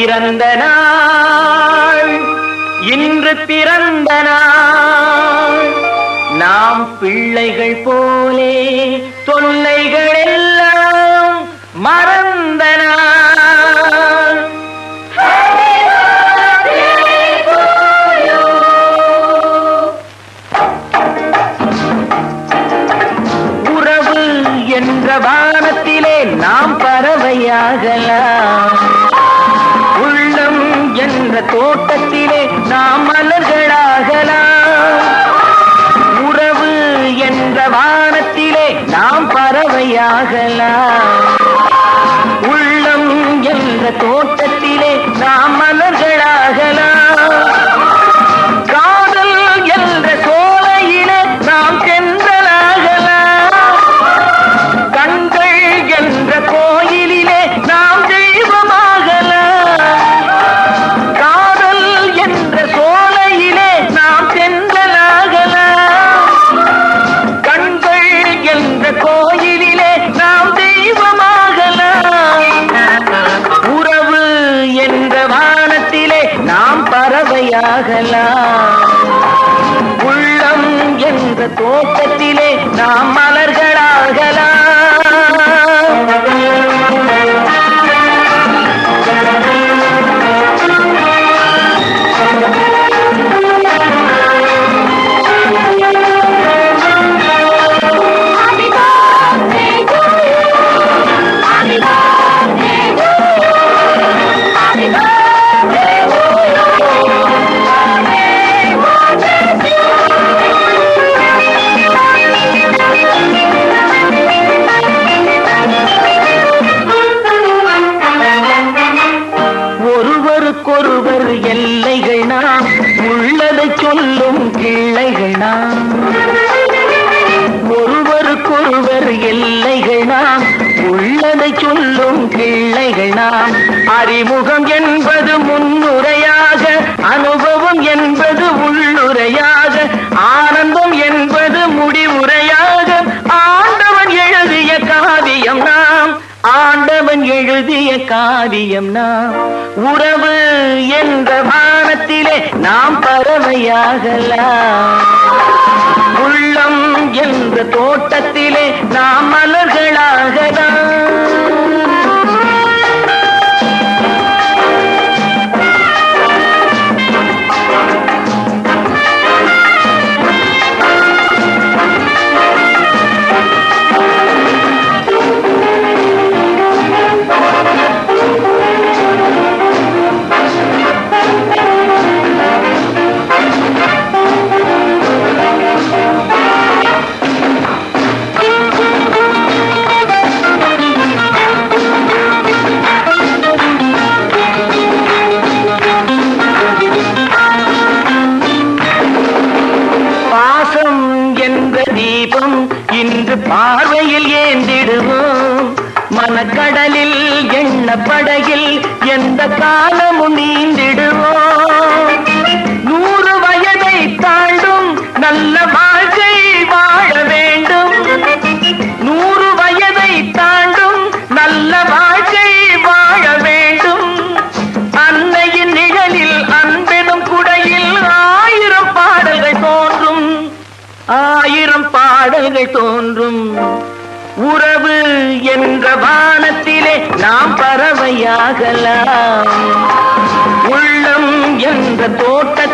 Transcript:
பிறந்த நாள். இன்று பிறந்த நாள். நாம் பிள்ளைகள் போலே தொல்லைகள் எல்லாம் மறந்த என்ற தோட்டத்திலே நாம் மலர்களாகலாம். உறவு என்ற வானத்திலே நாம் பறவையாகலாம். பறவையாகலாம் உள்ளம் என்ற தோட்டத்திலே நாம் ஒருவருக்கொருவர் எல்லைகள் நாம் உள்ளதை சொல்லும் பிள்ளைகள் நாம். அறிமுகம் என்பது முன்னுரையாக அனுபவம் என்பது உள்ளுரையாக ஆனந்தம் என்பது முடிவுரையாக. ஆண்டவன் எழுதிய காவியம் நாம் ஆண்டவன் எழுதிய காவியம் நாம். உறவு என்ற வானத்திலே நாம் பறவையாகலாம். என்ற தோட்டத்திலே நாம் மலர்களாகலாம் பார்வையில் ஏந்திடுவோம். மனக்கடலில் எண்ணப்படையில் எந்த காலமும் நீந்திடுவோம். ஆயிரம் தோன்றும். உறவு என்ற வானத்திலே நாம் பறவையாகலாம். உள்ளம் என்ற தோட்ட